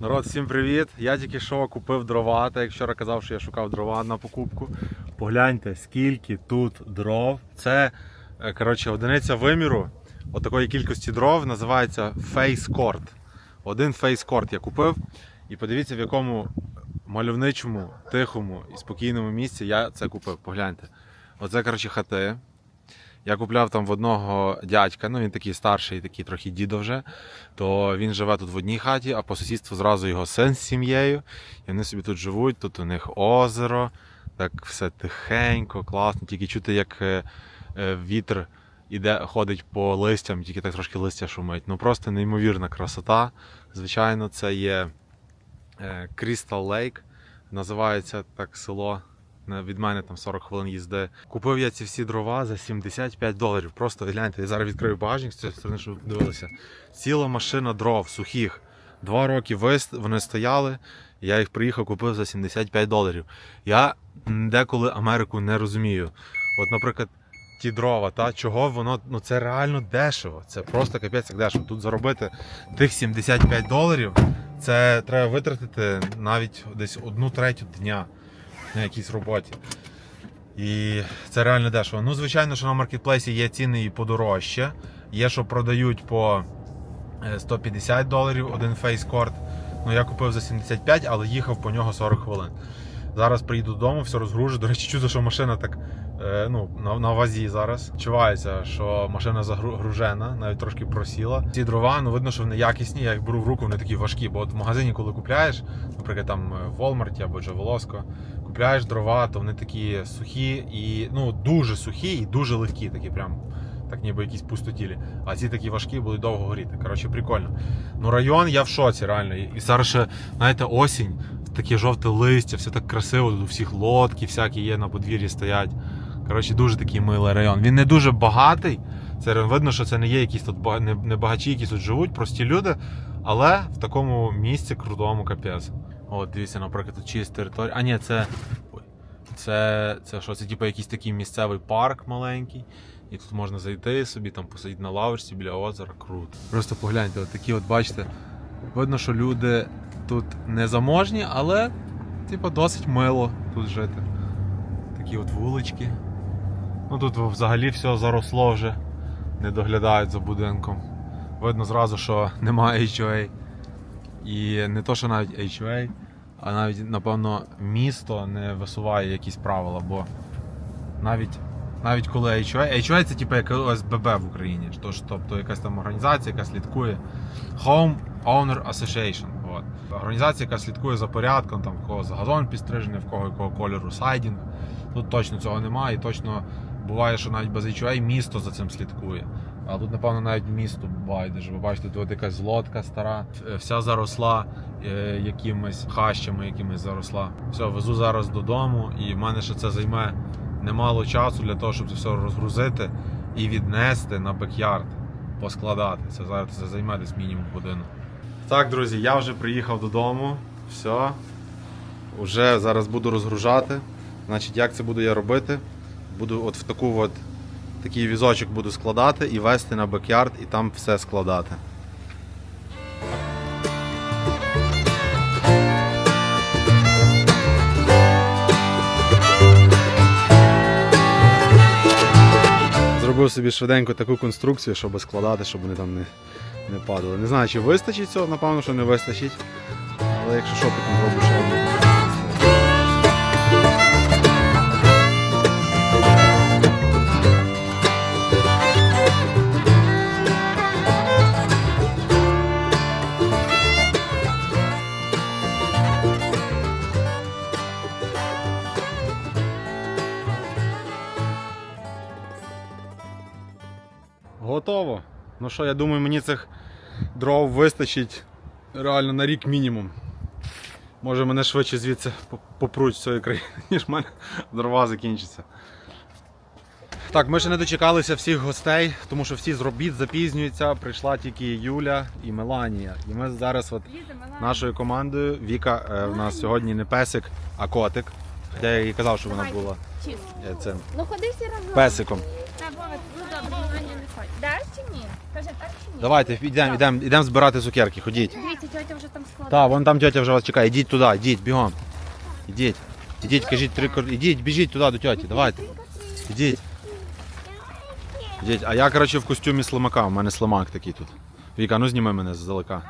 Народ, всім привіт! Я тільки що купив дрова, так як вчора казав, що я шукав дрова на покупку. Погляньте, скільки тут дров. Це е, коротше, одиниця виміру от такої кількості дров називається Court. Один Court я купив. І подивіться, в якому мальовничому, тихому і спокійному місці я це купив. Погляньте. Оце, коротше, хати. Я купляв там в одного дядька, ну він такий старший, такий трохи дідо вже. То він живе тут в одній хаті, а по сусідству зразу його син з сім'єю. І вони собі тут живуть, тут у них озеро, так все тихенько, класно. Тільки чути, як е, е, вітер іде, ходить по листям, тільки так трошки листя шумить. Ну просто неймовірна красота. Звичайно, це є е, Crystal Lake, називається так село. Від мене там 40 хвилин їзди. Купив я ці всі дрова за 75 доларів. Просто гляньте, я зараз відкрию багажник з цієї сторони, щоб ви подивилися. Ціла машина дров сухих. Два роки вис- вони стояли. Я їх приїхав, купив за 75 доларів. Я деколи Америку не розумію. От, наприклад, ті дрова, та чого воно ну це реально дешево. Це просто капець як дешево. Тут заробити тих 75 доларів. Це треба витратити навіть десь одну третю дня на якійсь роботі. І це реально дешево. Ну, звичайно, що на маркетплейсі є ціни і подорожче. Є, що продають по е, 150 доларів один фейскорт. Ну, я купив за 75, але їхав по нього 40 хвилин. Зараз приїду додому, все розгружу. До речі, чудо, що машина так е, ну, на, на вазі зараз. Чувається, що машина загружена, навіть трошки просіла. Ці дрова, ну видно, що вони якісні. Я їх беру в руку, вони такі важкі. Бо от в магазині, коли купляєш, наприклад, там е, в Walmart або Джавелоско, купляєш дрова, то вони такі сухі і ну дуже сухі і дуже легкі, такі прям. Так ніби якісь пустотілі. А ці такі важкі будуть довго горіти. Коротше, прикольно. Ну район я в шоці, реально. І зараз ще, знаєте, осінь, таке жовте листя, все так красиво, тут у всіх лодки всякі є на подвір'ї стоять. Коротше, дуже такий милий район. Він не дуже багатий. Це видно, що це не є якісь тут не багачі, які тут живуть, прості люди, але в такому місці крутому капець. От, дивіться, наприклад, тут чиїсь територія. А ні, це. Ой. Це, це що? Це типу якийсь такий місцевий парк маленький. І тут можна зайти собі, там посидіти на лавочці біля озера. Круто. Просто погляньте, от такі от бачите. Видно, що люди тут не заможні, але типу, досить мило тут жити. Такі от вулички. Ну тут взагалі все заросло вже, не доглядають за будинком. Видно зразу, що немає HOA. І не то, що навіть HOA, а навіть, напевно, місто не висуває якісь правила, бо навіть, навіть коли HOA, HOA це типу як ОСББ в Україні, Тож, тобто якась там організація, яка слідкує. Home Owner Association. От. Організація, яка слідкує за порядком, там в кого за газон підстрижений, в кого якого кольору сайдінг. Тут точно цього немає, і точно буває, що навіть без HOA місто за цим слідкує. А тут, напевно, навіть місто байдуже. Ви бачите, тут якась лодка стара, е, вся заросла е, якимись хащами, якимись заросла. Все, везу зараз додому, і в мене ще це займе немало часу для того, щоб це все розгрузити і віднести на бекярд, поскладати. Це зараз це займе десь мінімум годину. Так, друзі, я вже приїхав додому. Все. Уже зараз буду розгружати. Значить, як це буду я робити? Буду от в таку от такий візочок буду складати і вести на бекярд, і там все складати. Зробив собі швиденько таку конструкцію, щоб складати, щоб вони там не, не падали. Не знаю, чи вистачить цього, напевно, що не вистачить. Але якщо що, потім зроблю ще одну. Ну що, я думаю, мені цих дров вистачить реально на рік мінімум. Може мене швидше звідси по- попруть з цієї країни, ніж в мене дрова закінчаться. Так, ми ще не дочекалися всіх гостей, тому що всі з робіт запізнюються. Прийшла тільки Юля і Меланія. І ми зараз от нашою командою. Віка е, в нас сьогодні не песик, а котик. Хоча я їй казав, що вона була е, цим Ну ходи всі разом. песиком. Та, Вова, ну добре, Ваня не ходь. Даш чи ні? Каже, так чи ні? Давайте, йдемо, йдемо, йдемо збирати цукерки, ходіть. Дивіться, тьотя вже там складає. Так, вон там тьотя вже вас чекає. Ідіть туди, ідіть, бігом. Ідіть. Ідіть, кажіть три кор... Ідіть, біжіть туди до тьоті, давайте. Ідіть. Ідіть. А я, коротше, в костюмі слимака. У мене слимак такий тут. Віка, ну зніми мене здалека.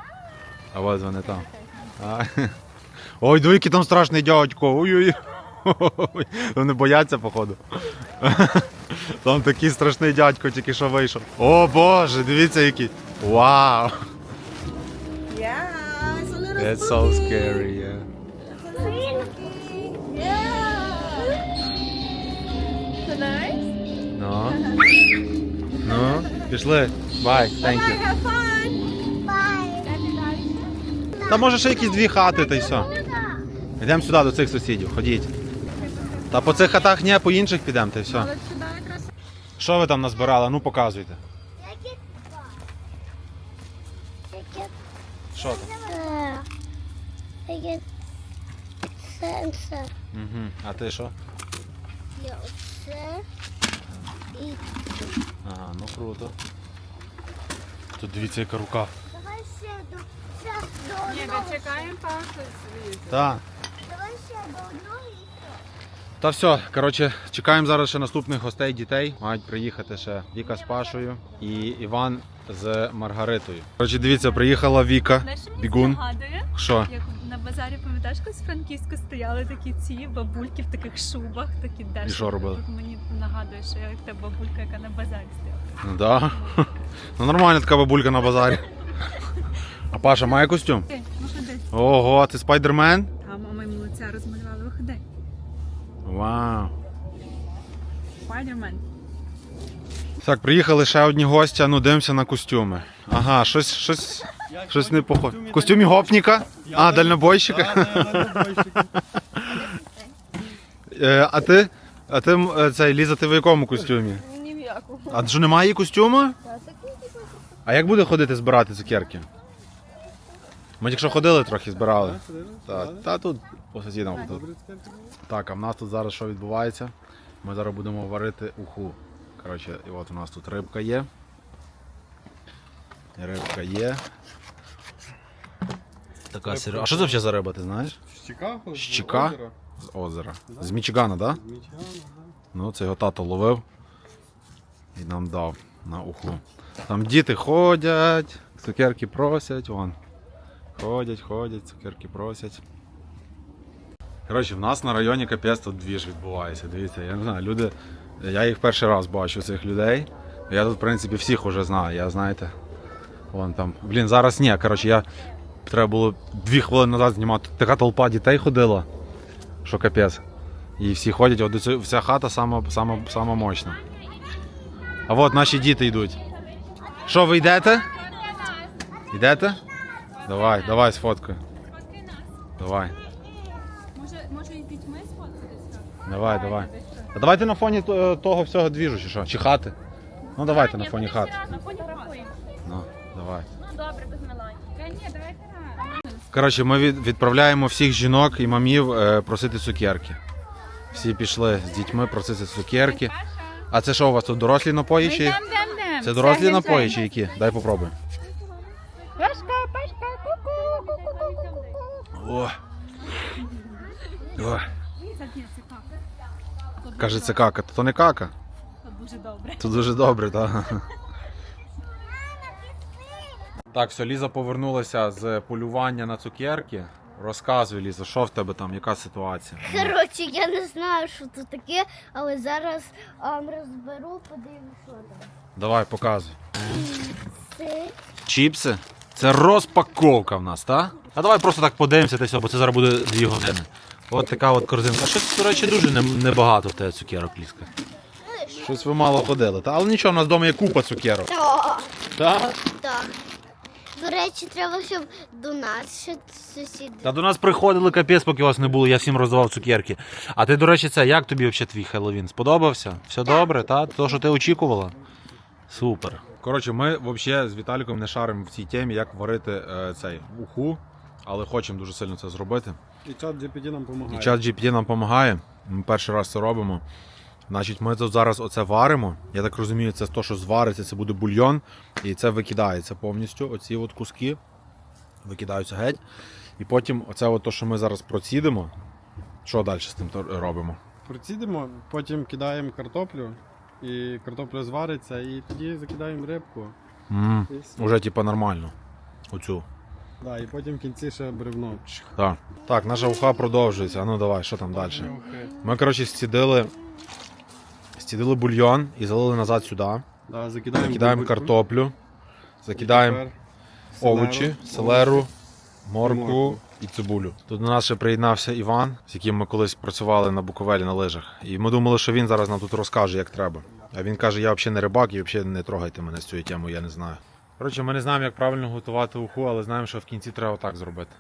А ось вони там. А. Ой, диви, який там страшний дядько. Ой-ой. Вони бояться, походу. Там такий страшний дядько тільки що вийшов. О Боже, дивіться який. Вау! Yes, a little That's so scary, yeah. Це найс? Ну. Ну, пішли. Бай, thank you. Have fun. Та може ще якісь дві хати, та й все. Йдемо сюди до цих сусідів, ходіть. Та по цих хатах ні, по інших підемо, та й все. Що ви там назбирали? Ну показуйте. Що там? Це, Угу. А ти що? і оце, і Ага, ну круто. Тут дивіться, яка рука. давай ще до, ще до Ні, одного, ми чекаємо пасу свою. Так. давай ще до одного і Та все, коротше, чекаємо зараз ще наступних гостей дітей. Мають приїхати ще Віка з Пашою і Іван з Маргаритою. Коротше, дивіться, приїхала Віка. Знаєш, що мені Бігун. нагадує? Що? Як на базарі, пам'ятаєш, коли з Франківську стояли такі ці бабульки в таких шубах, такі дешеві. що робили? Тут Мені нагадує, що я як та бабулька, яка на базарі стояла. Ну да. Ну нормальна така бабулька на базарі. А Паша має костюм? Ну. Ого, ти спайдермен? Вау. Спайдермен. Так, приїхали ще одні гості, ну дивимося на костюми. Ага, щось, щось, щось не похоже. В костюмі гопніка? А, дальнобойщика? Е, А ти? А ти е, цей Ліза, ти в якому костюмі? Ні в яку. А що немає її костюму? А як буде ходити збирати цукерки? Ми тільки що ходили трохи, збирали. Та, та тут по сусідам. Тут. Так, а в нас тут зараз що відбувається? Ми зараз будемо варити уху. Коротше, і от у нас тут рибка є. Рибка є. Така сир... А що це взагалі за риба, ти знаєш? В Чикаго? З? З озера. З Мічигана, так? Да? Ну, це його тато ловив і нам дав на уху. Там діти ходять, цукерки просять, вон. Ходять, ходять, цукерки просять. Коротше, в нас на районі капець тут двіж відбувається. Дивіться, я не знаю, люди. Я їх перший раз бачу, цих людей. Я тут, в принципі, всіх уже знаю, я знаєте. Вон там. Блін, зараз ні. Коротше, я треба було дві хвилини назад знімати. Така толпа дітей ходила, що капець. І всі ходять, от ця- вся хата сама, сама, сама мощна. А от наші діти йдуть. Що, ви йдете? Йдете? Давай, давай з фоткою. Давай, Може, може і з дітьми сфоткатися? Давай, давай. Та давайте на фоні то- того всього двіжу, чи що? Чи хати? Ну давайте на фоні хати. На фоні фоткаємо. Ну, давай. Добре, без мелань. Та ні, давайте раз. Коротше, ми від, відправляємо всіх жінок і мамів е, просити цукерки. Всі пішли з дітьми просити цукерки. А це що у вас тут дорослі напої? Чи... Це дорослі напої чи які? Дай попробуй. Пашка, пашка, ку-ку, ку-ку-ку-ку. О. О. Каже, це кака. То не кака. Це дуже добре. Це дуже добре, так. Так, все, Ліза повернулася з полювання на цукерки. Розказуй, Ліза, що в тебе там, яка ситуація? Коротше, я не знаю, що тут таке, але зараз ам, розберу, що там. Давай, показуй. Це Чіпси? Це розпаковка в нас, так? А давай просто так подивимося, та й все, бо це зараз буде дві години. От така от корзинка. Щось, до речі, дуже небагато в тебе цукерок, Лізка. Щось ви мало ходили, та? Але нічого, у нас вдома є купа цукерок. так. Так? Так. До речі, треба, щоб до нас ще сусіди. Та до нас приходили капець, поки вас не було, я всім роздавав цукерки. А ти, до речі, це як тобі взагалі твій Хеллоуін? Сподобався? Все добре, та? То, що ти очікувала? Супер. Коротше, ми взагалі з Віталіком не шаримо в цій темі, як варити е, цей уху, але хочемо дуже сильно це зробити. І чат GPT нам допомагає. І чат GPT нам допомагає. Ми перший раз це робимо. Значить, ми тут зараз оце варимо. Я так розумію, це то, що звариться, це буде бульйон, і це викидається повністю. Оці от куски викидаються геть. І потім оце от то, що ми зараз процідимо. Що далі з тим робимо? Процідимо, потім кидаємо картоплю, і картопля звариться, і тоді закидаємо рибку. І. Уже типа нормально. Оцю. Да, і потім в кінці ще бревно. Так. Так, наша уха продовжується. А ну давай, що там далі? Ми, коротше, стідили, стідили бульйон і залили назад сюди. Да, закидаємо Закидаємо бульбульку. картоплю, закидаємо овочі, селеру, моркву. і цибулю. Тут до нас ще приєднався Іван, з яким ми колись працювали на Буковелі на лижах. І ми думали, що він зараз нам тут розкаже, як треба. А він каже: я взагалі не рибак і взагалі не трогайте мене з цією темою, я не знаю. Коротше, ми не знаємо, як правильно готувати уху, але знаємо, що в кінці треба так зробити.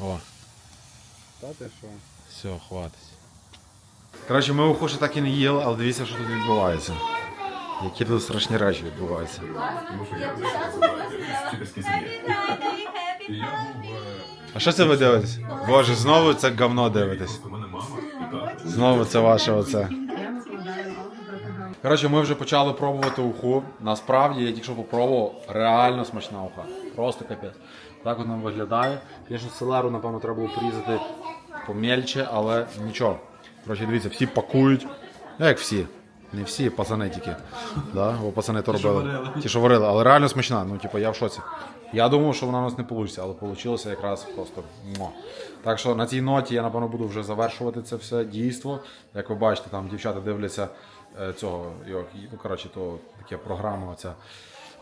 О, Та ти що? все, хватить. Коротше, ми уху ще так і не їли, але дивіться, що тут відбувається. Які тут страшні речі відбуваються. А що це ви дивитесь? Боже, знову це говно дивитесь. Знову це ваше оце. Коротше, ми вже почали пробувати уху. Насправді, я тільки що попробував, реально смачна уха. Просто капець. Так вона виглядає. Звісно, селеру, напевно, треба було порізати помельче, але нічого. Коротше, дивіться, всі пакують. Ну, як всі. Не всі, пацани тільки. Да? Бо пацани то робили. Ті, що варили. Але реально смачна. Ну, типу, я в шоці. Я думав, що вона у нас не вийде, але вийшло якраз просто. муа. Так що на цій ноті я, напевно, буду вже завершувати це все дійство. Як ви бачите, там дівчата дивляться цього, його, ну, коротше, то таке програма, оця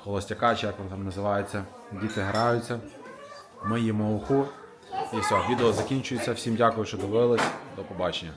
холостяка, чи як вона там називається. Діти граються. Ми їмо уху. І все, відео закінчується. Всім дякую, що дивились. До побачення.